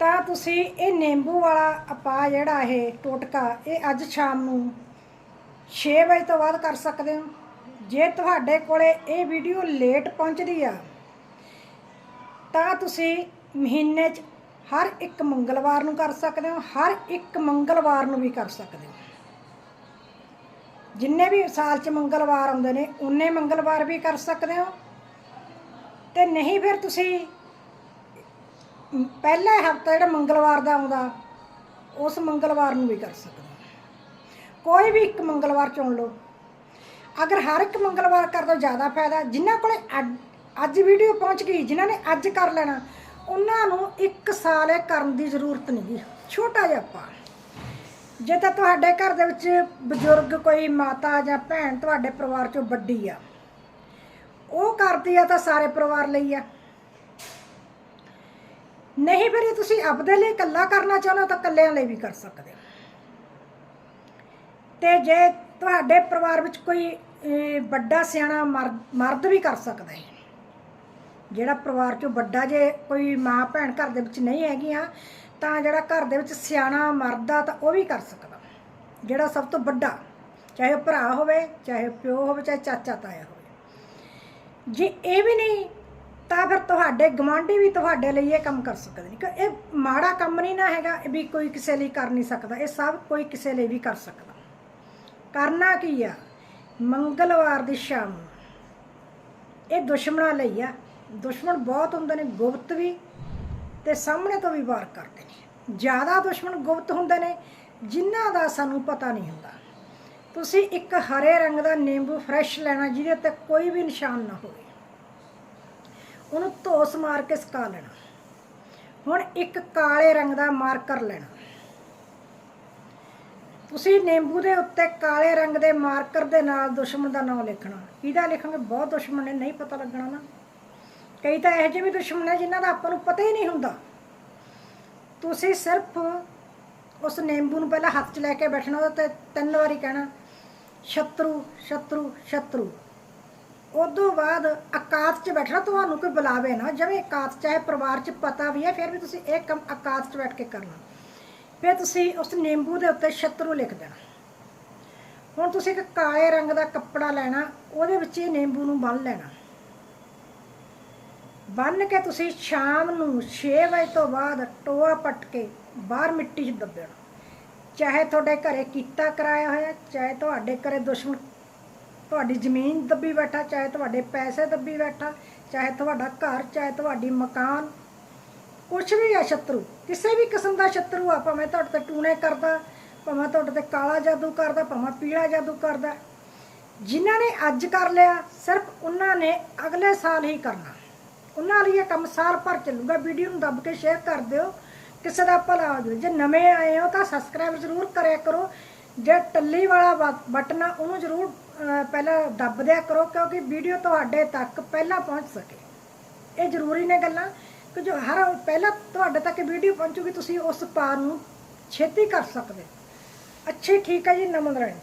ਤਾਂ ਤੁਸੀਂ ਇਹ ਨਿੰਬੂ ਵਾਲਾ ਆਪਾ ਜਿਹੜਾ ਇਹ ਟੋਟਕਾ, ਇਹ ਅੱਜ ਸ਼ਾਮ ਨੂੰ 6 ਵਜੇ ਤੋਂ ਬਾਅਦ ਕਰ ਸਕਦੇ ਹੋ। ਜੇ ਤੁਹਾਡੇ ਕੋਲੇ ਇਹ ਵੀਡੀਓ ਲੇਟ ਪਹੁੰਚਦੀ ਆ, ਤਾਂ ਤੁਸੀਂ ਮਹੀਨੇ 'ਚ ਹਰ ਇੱਕ ਮੰਗਲਵਾਰ ਨੂੰ ਕਰ ਸਕਦੇ ਹੋ, ਹਰ ਇੱਕ ਮੰਗਲਵਾਰ ਨੂੰ ਵੀ ਕਰ ਸਕਦੇ ਹੋ। ਜਿੰਨੇ ਵੀ ਸਾਲ 'ਚ ਮੰਗਲਵਾਰ ਆਉਂਦੇ ਨੇ ਉਨੇ ਮੰਗਲਵਾਰ ਵੀ ਕਰ ਸਕਦੇ ਹੋ। ਤੇ ਨਹੀਂ ਫਿਰ ਤੁਸੀਂ ਪਹਿਲਾ ਹਫਤਾ ਜਿਹੜਾ ਮੰਗਲਵਾਰ ਦਾ ਆਉਂਦਾ, ਉਸ ਮੰਗਲਵਾਰ ਨੂੰ ਵੀ ਕਰ ਸਕਦੇ। ਕੋਈ ਵੀ ਇੱਕ ਮੰਗਲਵਾਰ ਚੁਣ ਲਓ। ਅਗਰ ਹਰ ਇੱਕ ਮੰਗਲਵਾਰ ਕਰ ਦੋ, ਜ਼ਿਆਦਾ ਫਾਇਦਾ। ਜਿਨ੍ਹਾਂ ਕੋਲੇ ਅੱਜ- ਅੱਜ ਵੀਡੀਓ ਪਹੁੰਚ ਗਈ, ਜਿਨ੍ਹਾਂ ਨੇ ਅੱਜ ਕਰ ਲੈਣਾ, ਉਹਨਾਂ ਨੂੰ ਇੱਕ ਸਾਲ ਇਹ ਕਰਨ ਦੀ ਜ਼ਰੂਰਤ ਨਹੀਂ ਛੋਟਾ ਜਿਹਾ ਆਪਾਂ। ਜੇ ਤਾਂ ਤੁਹਾਡੇ ਘਰ ਦੇ ਵਿੱਚ ਬਜ਼ੁਰਗ ਕੋਈ ਮਾਤਾ ਜਾਂ ਭੈਣ ਤੁਹਾਡੇ ਪਰਿਵਾਰ ਚੋਂ ਵੱਡੀ ਆ, ਉਹ ਕਰਦੀ ਆ ਤਾਂ ਸਾਰੇ ਪਰਿਵਾਰ ਲਈ ਆ। ਨਹੀਂ ਫਿਰ ਇਹ ਤੁਸੀਂ ਆਪਦੇ ਲਈ ਇਕੱਲਾ ਕਰਨਾ ਚਾਹੁੰਦੇ ਹੋ ਤਾਂ ਇਕੱਲਿਆਂ ਲਈ ਵੀ ਕਰ ਸਕਦੇ ਹੋ। ਤੇ ਜੇ ਤੁਹਾਡੇ ਪਰਿਵਾਰ ਵਿੱਚ ਕੋਈ ਵੱਡਾ ਸਿਆਣਾ ਮਰ- ਮਰਦ ਵੀ ਕਰ ਸਕਦਾ ਹੈ। ਜਿਹੜਾ ਪਰਿਵਾਰ ਚੋਂ ਵੱਡਾ ਜੇ ਕੋਈ ਮਾਂ ਭੈਣ ਘਰ ਦੇ ਵਿੱਚ ਨਹੀਂ ਹੈਗੀਆਂ, ਤਾਂ ਜਿਹੜਾ ਘਰ ਦੇ ਵਿੱਚ ਸਿਆਣਾ ਮਰਦ ਆ ਤਾਂ ਉਹ ਵੀ ਕਰ ਸਕਦਾ। ਜਿਹੜਾ ਸਭ ਤੋਂ ਵੱਡਾ, ਚਾਹੇ ਉਹ ਭਰਾ ਹੋਵੇ, ਚਾਹੇ ਉਹ ਪਿਓ ਹੋਵੇ, ਚਾਹੇ ਚਾਚਾ ਤਾਇਆ ਹੋਵੇ। ਜੇ ਇਹ ਵੀ ਨਹੀਂ ਤਾਂ ਫਿਰ ਤੁਹਾਡੇ ਗਵਾਂਢੀ ਵੀ ਤੁਹਾਡੇ ਲਈ ਇਹ ਕੰਮ ਕਰ ਸਕਦੇ ਨੇ। ਕਿ ਇਹ ਮਾੜਾ ਕੰਮ ਨਹੀਂ ਨਾ ਹੈਗਾ ਵੀ ਕੋਈ ਕਿਸੇ ਲਈ ਕਰ ਨਹੀਂ ਸਕਦਾ। ਇਹ ਸਭ ਕੋਈ ਕਿਸੇ ਲਈ ਵੀ ਕਰ ਸਕਦਾ। ਕਰਨਾ ਕੀ ਆ? ਮੰਗਲਵਾਰ ਦੀ ਸ਼ਾਮ ਇਹ ਦੁਸ਼ਮਣਾਂ ਲਈ ਆ। ਦੁਸ਼ਮਣ ਬਹੁਤ ਹੁੰਦੇ ਨੇ, ਗੁਪਤ ਵੀ ਤੇ ਸਾਹਮਣੇ ਤੋਂ ਵੀ ਵਾਰ ਕਰਦੇ ਨੇ। ਜ਼ਿਆਦਾ ਦੁਸ਼ਮਣ ਗੁਪਤ ਹੁੰਦੇ ਨੇ, ਜਿਨ੍ਹਾਂ ਦਾ ਸਾਨੂੰ ਪਤਾ ਨਹੀਂ ਹੁੰਦਾ। ਤੁਸੀਂ ਇੱਕ ਹਰੇ ਰੰਗ ਦਾ ਨਿੰਬੂ ਫਰੈਸ਼ ਲੈਣਾ ਜਿਹਦੇ ਉੱਤੇ ਕੋਈ ਵੀ ਨਿਸ਼ਾਨ ਨਾ ਹੋਵੇ। ਉਹਨੂੰ ਧੋਸ ਮਾਰ ਕੇ ਸੁਕਾ ਲੈਣਾ। ਹੁਣ ਇੱਕ ਕਾਲੇ ਰੰਗ ਦਾ ਮਾਰਕਰ ਲੈਣਾ। ਤੁਸੀਂ ਨਿੰਬੂ ਦੇ ਉੱਤੇ ਕਾਲੇ ਰੰਗ ਦੇ ਮਾਰਕਰ ਦੇ ਨਾਲ ਦੁਸ਼ਮਣ ਦਾ ਨਾਮ ਲਿਖਣਾ। ਕਿਹਦਾ ਲਿਖਾਂਗੇ ਬਹੁਤ ਦੁਸ਼ਮਣ ਨੇ, ਨਹੀਂ ਪਤਾ ਲੱਗਣਾ ਨਾ। ਕਈ ਤਾਂ ਇਹੋ ਜਿਹੇ ਵੀ ਦੁਸ਼ਮਣ ਨੇ ਜਿਨ੍ਹਾਂ ਦਾ ਆਪਾਂ ਨੂੰ ਪਤਾ ਹੀ ਨਹੀਂ ਹੁੰਦਾ। ਤੁਸੀਂ ਸਿਰਫ ਉਸ ਨਿੰਬੂ ਨੂੰ ਪਹਿਲਾਂ ਹੱਥ 'ਚ ਲੈ ਕੇ ਬੈਠਣਾ, ਉਹਦੇ ਤੇ ਤਿੰਨ ਵਾਰੀ ਕਹਿਣਾ, ਸ਼ਤਰੂ ਸ਼ਤਰੂ ਸ਼ਤਰੂ। ਉਦੋਂ ਬਾਅਦ ਅਕਾਤ 'ਚ ਬੈਠਣਾ ਤੁਹਾਨੂੰ ਕੋਈ ਬੁਲਾਵੇ ਨਾ। ਜਿਵੇਂ ਅਕਾਤ, ਚਾਹੇ ਪਰਿਵਾਰ 'ਚ ਪਤਾ ਵੀ ਹੈ, ਫਿਰ ਵੀ ਤੁਸੀਂ ਇਹ ਕੰਮ ਅਕਾਤ 'ਚ ਬੈਠ ਕੇ ਕਰਨਾ ਫਿਰ ਤੁਸੀਂ ਉਸ ਨਿੰਬੂ ਦੇ ਉੱਤੇ ਛਤਰੂ ਲਿਖ ਦੇਣਾ। ਹੁਣ ਤੁਸੀਂ ਇੱਕ ਕਾਲੇ ਰੰਗ ਦਾ ਕੱਪੜਾ ਲੈਣਾ, ਉਹਦੇ ਵਿੱਚ ਇਹ ਨਿੰਬੂ ਨੂੰ ਬੰਨ ਲੈਣਾ। ਬੰਨ ਕੇ ਤੁਸੀਂ ਸ਼ਾਮ ਨੂੰ 6 ਵਜੇ ਤੋਂ ਬਾਅਦ ਟੋਆ ਪੱਟ ਕੇ ਬਾਹਰ ਮਿੱਟੀ 'ਚ ਦੱਬਣਾ ਚਾਹੇ ਤੁਹਾਡੇ ਘਰੇ ਕੀਤਾ ਕਰਾਇਆ ਹੋਇਆ, ਚਾਹੇ ਤੁਹਾਡੇ ਘਰੇ ਦੁਸ਼ਮਣ ਤੁਹਾਡੀ ਜ਼ਮੀਨ ਦੱਬੀ ਬੈਠਾ, ਚਾਹੇ ਤੁਹਾਡੇ ਪੈਸੇ ਦੱਬੀ ਬੈਠਾ, ਚਾਹੇ ਤੁਹਾਡਾ ਘਰ, ਚਾਹੇ ਤੁਹਾਡੀ ਮਕਾਨ, ਕੁਛ ਵੀ ਆ ਸ਼ਤਰੂ, ਕਿਸੇ ਵੀ ਕਿਸਮ ਦਾ ਸ਼ਤਰੂ ਆ, ਭਾਵੇਂ ਤੁਹਾਡੇ ਤੇ ਟੂਣੇ ਕਰਦਾ, ਭਾਵੇਂ ਤੁਹਾਡੇ ਤੇ ਕਾਲਾ ਜਾਦੂ ਕਰਦਾ, ਭਾਵੇਂ ਪੀਲਾ ਜਾਦੂ ਕਰਦਾ। ਜਿਨ੍ਹਾਂ ਨੇ ਅੱਜ ਕਰ ਲਿਆ, ਸਿਰਫ ਉਹਨਾਂ ਨੇ ਅਗਲੇ ਸਾਲ ਹੀ ਕਰਨਾ। ਉਹਨਾਂ ਲਈ ਇਹ ਕੰਮ ਸਾਲ ਭਰ ਚੱਲੂਗਾ। ਵੀਡੀਓ ਨੂੰ ਦੱਬ ਕੇ ਸ਼ੇਅਰ ਕਰ ਦਿਓ। ਕਿਸੇ ਦਾ ਭਲਾ ਹੋ ਜੇ ਨਵੇਂ ਆਏ ਹੋ ਤਾਂ ਸਬਸਕ੍ਰਾਈਬ ਜ਼ਰੂਰ ਕਰਿਆ ਕਰੋ। ਜੇ ਟੱਲੀ ਵਾਲਾ ਬ- ਬਟਨ ਆ, ਉਹਨੂੰ ਜ਼ਰੂਰ ਪਹਿਲਾਂ ਦੱਬ ਦਿਆ ਕਰੋ, ਕਿਉਂਕਿ ਵੀਡੀਓ ਤੁਹਾਡੇ ਤੱਕ ਪਹਿਲਾਂ ਪਹੁੰਚ ਸਕੇ। ਇਹ ਜ਼ਰੂਰੀ ਨੇ ਗੱਲਾਂ, ਕਿ ਜੋ ਹਰ ਪਹਿਲਾਂ ਤੁਹਾਡੇ ਤੱਕ ਵੀਡੀਓ ਪਹੁੰਚੂਗੀ, ਤੁਸੀਂ ਉਸ ਪਾਰ ਨੂੰ ਛੇਤੀ ਕਰ ਸਕਦੇ ਅੱਛੀ ਠੀਕ ਹੈ ਜੀ, ਨਮਨ ਰਾਣੀ